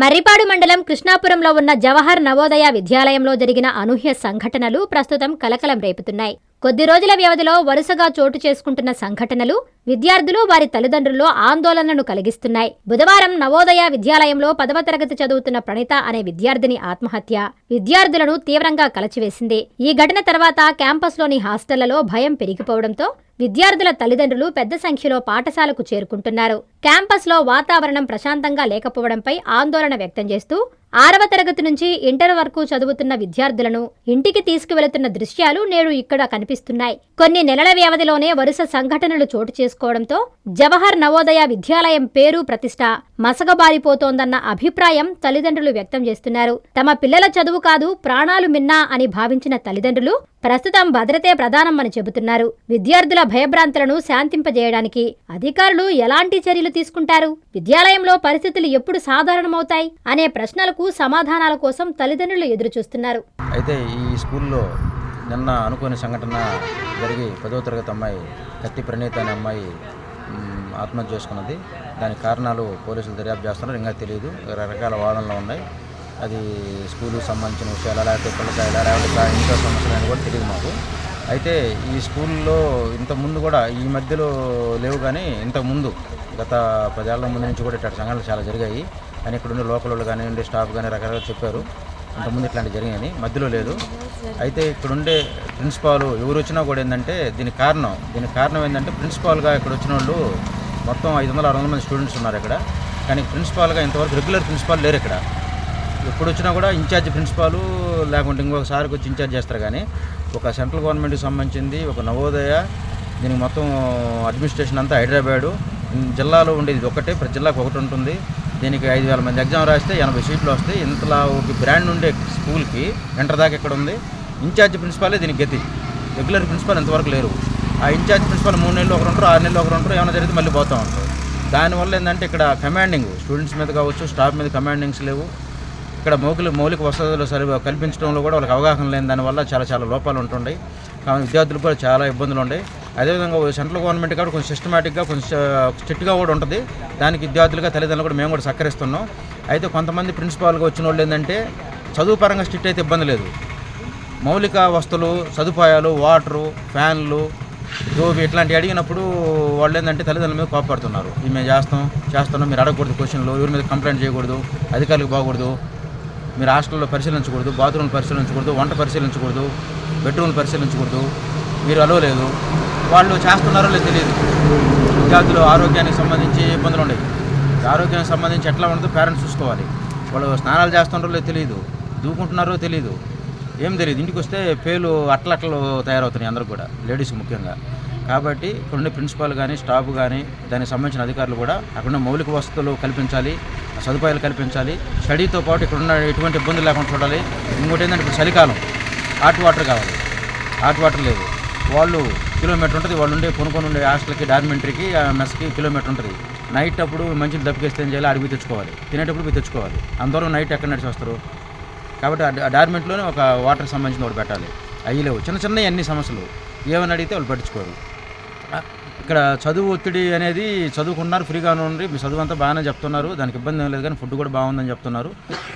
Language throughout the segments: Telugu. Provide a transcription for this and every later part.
మర్రిపాడు మండలం కృష్ణాపురంలో ఉన్న జవహర్ నవోదయ విద్యాలయంలో జరిగిన అనూహ్య సంఘటనలు ప్రస్తుతం కలకలం రేపుతున్నాయి. కొద్ది రోజుల వ్యవధిలో వరుసగా చోటు చేసుకుంటున్న సంఘటనలు విద్యార్థులు వారి తల్లిదండ్రుల్లో ఆందోళనను కలిగిస్తున్నాయి. బుధవారం నవోదయ విద్యాలయంలో పదవ తరగతి చదువుతున్న ప్రణిత అనే విద్యార్థిని ఆత్మహత్య. విద్యార్థులను తీవ్రంగా కలచివేసింది. ఈ ఘటన తర్వాత క్యాంపస్లోని హాస్టళ్ళలో భయం పెరిగిపోవడంతో విద్యార్థుల తల్లిదండ్రులు పెద్ద సంఖ్యలో పాఠశాలకు చేరుకుంటున్నారు. క్యాంపస్లో వాతావరణం ప్రశాంతంగా లేకపోవడంపై ఆందోళన వ్యక్తం చేస్తూ ఆరవ తరగతి నుంచి ఇంటర్ వరకు చదువుతున్న విద్యార్థులను ఇంటికి తీసుకువెళుతున్న దృశ్యాలు నేడు ఇక్కడ కనిపిస్తున్నాయి. కొన్ని నెలల వ్యవధిలోనే వరుస సంఘటనలు చోటు చేసుకోవడంతో జవహర్ నవోదయ విద్యాలయం పేరు ప్రతిష్ట మసగబారిపోతోందన్న అభిప్రాయం తల్లిదండ్రులు వ్యక్తం చేస్తున్నారు. తమ పిల్లల చదువు కాదు ప్రాణాలు మిన్నా అని భావించిన తల్లిదండ్రులు ప్రస్తుతం భద్రతే ప్రధానమని చెబుతున్నారు. విద్యార్థుల భయభ్రాంతులను శాంతింపజేయడానికి అధికారులు ఎలాంటి చర్యలు తీసుకుంటారు. విద్యాలయంలో పరిస్థితులు ఎప్పుడు సాధారణమవుతాయి అనే ప్రశ్నలకు సమాధానాల కోసం తల్లిదండ్రులు ఎదురుచూస్తున్నారు. అయితే ఈ స్కూల్లో నిన్న అనుకోని సంఘటన జరిగి పదో తరగతి అమ్మాయి కత్తి ప్రణీత అనే అమ్మాయి ఆత్మహత్య చేసుకున్నది. దాని కారణాలు పోలీసులు దర్యాప్తు చేస్తున్నారు. ఇంకా తెలియదు రకరకాల వాదనలు ఉన్నాయి. అది స్కూల్కి సంబంధించిన విషయాలు లేకపోతే పిల్లకాయలు లేకపోతే ఇంట్లో సమస్యలు అని కూడా తెలియదు మాకు. అయితే ఈ స్కూల్లో ఇంత ముందు కూడా ఈ మధ్యలో లేవు కానీ ఇంతకుముందు గత పదేళ్ళ ముందు నుంచి కూడా ఇట్లాంటి సంఘటనలు చాలా జరిగాయి. కానీ ఇక్కడ ఉండే లోకల్ వాళ్ళు కానివ్వండి స్టాఫ్ కానీ రకరకాలు చెప్పారు. ఇంతకుముందు ఇట్లాంటివి జరిగాయని మధ్యలో లేదు. అయితే ఇక్కడ ఉండే ప్రిన్సిపాల్ ఎవరు వచ్చినా కూడా ఏంటంటే దీనికి కారణం దీనికి కారణం ఏంటంటే ప్రిన్సిపాల్గా ఇక్కడ వచ్చిన వాళ్ళు మొత్తం ఐదు వందల ఆరు వందల మంది స్టూడెంట్స్ ఉన్నారు ఇక్కడ. కానీ ప్రిన్సిపాల్గా ఇంతవరకు రెగ్యులర్ ప్రిన్సిపాల్ లేరు ఇక్కడ. ఎప్పుడు వచ్చినా కూడా ఇన్ఛార్జ్ ప్రిన్సిపాలు లేకుంటే ఇంకొక సార్కి వచ్చి ఇన్ఛార్జ్ చేస్తారు కానీ ఒక సెంట్రల్ గవర్నమెంట్కి సంబంధించింది ఒక నవోదయ దీనికి మొత్తం అడ్మినిస్ట్రేషన్ అంతా హైదరాబాదు. జిల్లాలో ఉండేది ఇది ఒకటే ప్రతి జిల్లాకు ఒకటి ఉంటుంది. దీనికి ఐదు వేల మంది ఎగ్జామ్ రాస్తే ఎనభై సీట్లు వస్తాయి. ఇంతలా ఒక బ్రాండ్ ఉండే స్కూల్కి ఎంటర్ దాకా ఇక్కడ ఉంది. ఇన్ఛార్జ్ ప్రిన్సిపాలే దీనికి గతి. రెగ్యులర్ ప్రిన్సిపాల్ ఇంతవరకు లేరు. ఆ ఇన్ఛార్జ్ ప్రిన్సిపాల్ మూడు నెలలు ఒకరు ఉంటారు ఆరు నెలలు ఒకరు ఉంటారు ఏమైనా జరిగితే మళ్ళీ పోతూ ఉంటారు. దానివల్ల ఏంటంటే ఇక్కడ కమాండింగ్ స్టూడెంట్స్ మీద కావచ్చు స్టాఫ్ మీద కమాండింగ్స్ లేవు. ఇక్కడ మౌలిక మౌలిక వసతులు సరి కల్పించడంలో కూడా వాళ్ళకి అవగాహన లేని దానివల్ల చాలా చాలా లోపాలు ఉంటుండే కానీ విద్యార్థులకు కూడా చాలా ఇబ్బందులు ఉన్నాయి అదేవిధంగా సెంట్రల్ గవర్నమెంట్ కూడా కొంచెం సిస్టమేటిక్గా కొంచెం స్ట్రిక్ట్గా కూడా ఉంటుంది. దానికి విద్యార్థులుగా తల్లిదండ్రులు కూడా మేము కూడా సహకరిస్తున్నాం. అయితే కొంతమంది ప్రిన్సిపాల్గా వచ్చిన వాళ్ళు ఏంటంటే చదువు పరంగా స్ట్రిక్ట్ అయితే ఇబ్బంది లేదు. మౌలిక వస్తువులు సదుపాయాలు వాటరు ఫ్యాన్లు జోబి ఇట్లాంటివి అడిగినప్పుడు వాళ్ళు ఏంటంటే తల్లిదండ్రుల మీద కోపడుతున్నారు ఇవి మేము చేస్తాం చేస్తున్నాం మీరు అడగకూడదు క్వశ్చన్లు ఎవరి మీద కంప్లైంట్ చేయకూడదు అధికారులకు బాగూడదు మీరు హాస్టల్లో పరిశీలించకూడదు బాత్రూమ్ పరిశీలించకూడదు వంట పరిశీలించకూడదు బెడ్రూమ్లు పరిశీలించకూడదు మీరు అలవలేదు వాళ్ళు చేస్తున్నారో లేదు తెలియదు. విద్యార్థులు ఆరోగ్యానికి సంబంధించి ఇబ్బందులు ఉన్నాయి ఆరోగ్యానికి సంబంధించి ఎట్లా ఉండదో పేరెంట్స్ చూసుకోవాలి. వాళ్ళు స్నానాలు చేస్తున్నారో లేదు తెలియదు. దూకుంటున్నారో తెలియదు. ఏం తెలియదు. ఇంటికి వస్తే పేలు అట్లట్లు తయారవుతున్నాయి అందరూ కూడా లేడీస్ ముఖ్యంగా. కాబట్టి ఇక్కడ ప్రిన్సిపాల్ కానీ స్టాఫ్ కానీ దానికి సంబంధించిన అధికారులు కూడా అక్కడ ఉన్న మౌలిక వసతులు కల్పించాలి సదుపాయాలు కల్పించాలి. స్టడీతో పాటు ఇక్కడ ఉన్న ఎటువంటి ఇబ్బందులు లేకుండా చూడాలి. ఇంకోటి ఏంటంటే ఇప్పుడు చలికాలం. హాట్ వాటర్ కావాలి. హాట్ వాటర్ లేదు. వాళ్ళు కిలోమీటర్ ఉంటుంది. వాళ్ళు ఉండే కొనుక్కొని ఉండే హాస్టల్కి డార్మెంటరీకి మెస్కి కిలోమీటర్ ఉంటుంది. నైట్ అప్పుడు మంచి దప్పికేస్తే ఏం చేయాలి? అడిగి తెచ్చుకోవాలి. తినేటప్పుడు తెచ్చుకోవాలి. అందరూ నైట్ ఎక్కడ నడిచి వస్తారు? కాబట్టి ఆ డార్మెంట్లోనే ఒక వాటర్ సంబంధించిన ఒకటి పెట్టాలి. అవి లేవు. చిన్న చిన్న అన్ని సమస్యలు. ఏమని అడిగితే వాళ్ళు పట్టించుకోరు. ఇక్కడ చదువు ఒత్తిడి అనేది చదువుకున్నారు ఫ్రీగానే ఉండి మీ చదువు అంతా బాగానే చెప్తున్నారు. దానికి ఇబ్బంది ఏం లేదు కానీ ఫుడ్ కూడా బాగుందని చెప్తున్నారు.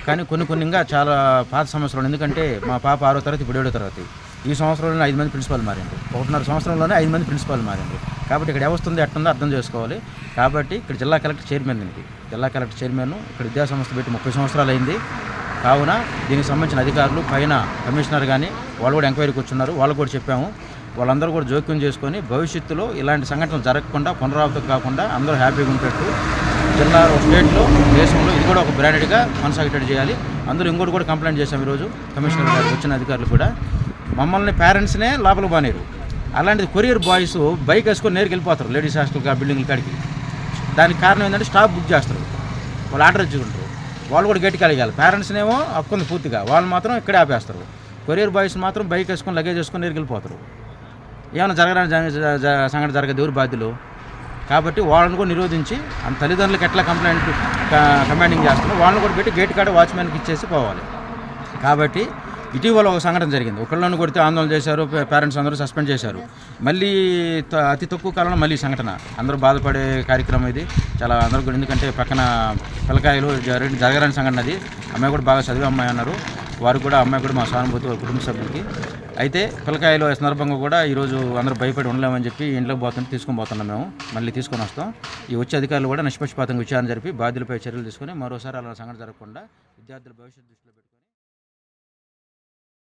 కానీ కొన్ని కొన్ని ఇంకా చాలా పాత సమస్యలు ఎందుకంటే మా పాప ఆరో తరగతి ఇప్పుడు ఏడో తరగతి. ఈ సంవత్సరంలోనే ఐదు మంది ప్రిన్సిపాల్ మారింది ఒకటిన్నర సంవత్సరంలోనే ఐదు మంది ప్రిన్సిపాల్ మారింది కాబట్టి ఇక్కడ వ్యవస్థ ఎట్టుందో అర్థం చేసుకోవాలి. కాబట్టి ఇక్కడ జిల్లా కలెక్టర్ చైర్మన్ దీనికి జిల్లా కలెక్టర్ చైర్మన్ ఇక్కడ విద్యాసంస్థ పెట్టి ముప్పై సంవత్సరాలు అయింది. కావున దీనికి సంబంధించిన అధికారులు పైన కమిషనర్ కానీ వాళ్ళు కూడా ఎంక్వైరీకి వచ్చున్నారు. వాళ్ళు కూడా చెప్పాము. వాళ్ళందరూ కూడా జోక్యం చేసుకొని భవిష్యత్తులో ఇలాంటి సంఘటనలు జరగకుండా పునరావృతం కాకుండా అందరూ హ్యాపీగా ఉండేట్టు జిల్లా స్టేట్లో దేశంలో ఇది కూడా ఒక బ్రాండెడ్గా కొనసాగేటట్టు చేయాలి. అందరూ ఇంకోటి కూడా కంప్లైంట్ చేశాం ఈరోజు. కమిషనర్ గారు వచ్చిన అధికారులు కూడా. మమ్మల్ని పేరెంట్స్నే లోపల బానేరు. అలాంటిది కొరియర్ బాయ్స్ బైక్ వేసుకొని నేరుకు వెళ్ళిపోతారు లేడీస్ హాస్టల్ బిల్డింగ్ కాడికి. దానికి కారణం ఏంటంటే స్టాప్ బుక్ చేస్తారు. వాళ్ళు ఆర్డర్ ఇచ్చుకుంటారు. వాళ్ళు కూడా గట్టి కలిగాలి పేరెంట్స్నేమో హక్కుంది పూర్తిగా. వాళ్ళు మాత్రం ఇక్కడే ఆపేస్తారు. కొరియర్ బాయ్స్ మాత్రం బైక్ వేసుకొని లగేజ్ వేసుకొని నేరుకు వెళ్ళిపోతారు. ఏమైనా జరగడానికి జ- సంఘటన జరగదు ఎవరు బాధ్యులు. కాబట్టి వాళ్ళని కూడా నిరోధించి ఆ తల్లిదండ్రులకు ఎట్లా కంప్లైంట్ కమాండింగ్ చేస్తారో వాళ్ళని కూడా పెట్టి గేట్ కాడ వాచ్మెన్కి ఇచ్చేసి పోవాలి. కాబట్టి ఇటీవల ఒక సంఘటన జరిగింది. ఒకళ్ళని కొడితే ఆందోళన చేశారు పేరెంట్స్ అందరూ సస్పెండ్ చేశారు. మళ్ళీ అతి తక్కువ కాలంలో మళ్ళీ సంఘటన. అందరూ బాధపడే కార్యక్రమం ఇది. చాలా అందరూ కూడా ఎందుకంటే పక్కన పిల్లకాయలు జరగ జరగరాని సంఘటన అది. అమ్మాయి కూడా బాగా చదివే అమ్మాయి అన్నారు. వారు కూడా అమ్మాయి కూడా మా సానుభూతి వారి కుటుంబ సభ్యులకి అయితే పిల్లకాయలు ఈ సందర్భంగా కూడా ఈరోజు అందరూ భయపడి ఉండలేమని చెప్పి ఇంట్లోకి పోతుంటే తీసుకొని పోతున్నాం మేము. మళ్ళీ తీసుకొని వస్తాం. ఈ వచ్చే అధికారులు కూడా నిష్పక్షపాతంగా విచారణ జరిపి బాధ్యులపై చర్యలు తీసుకొని మరోసారి అలా సంఘటన జరగకుండా విద్యార్థుల భవిష్యత్తు దృష్టిలో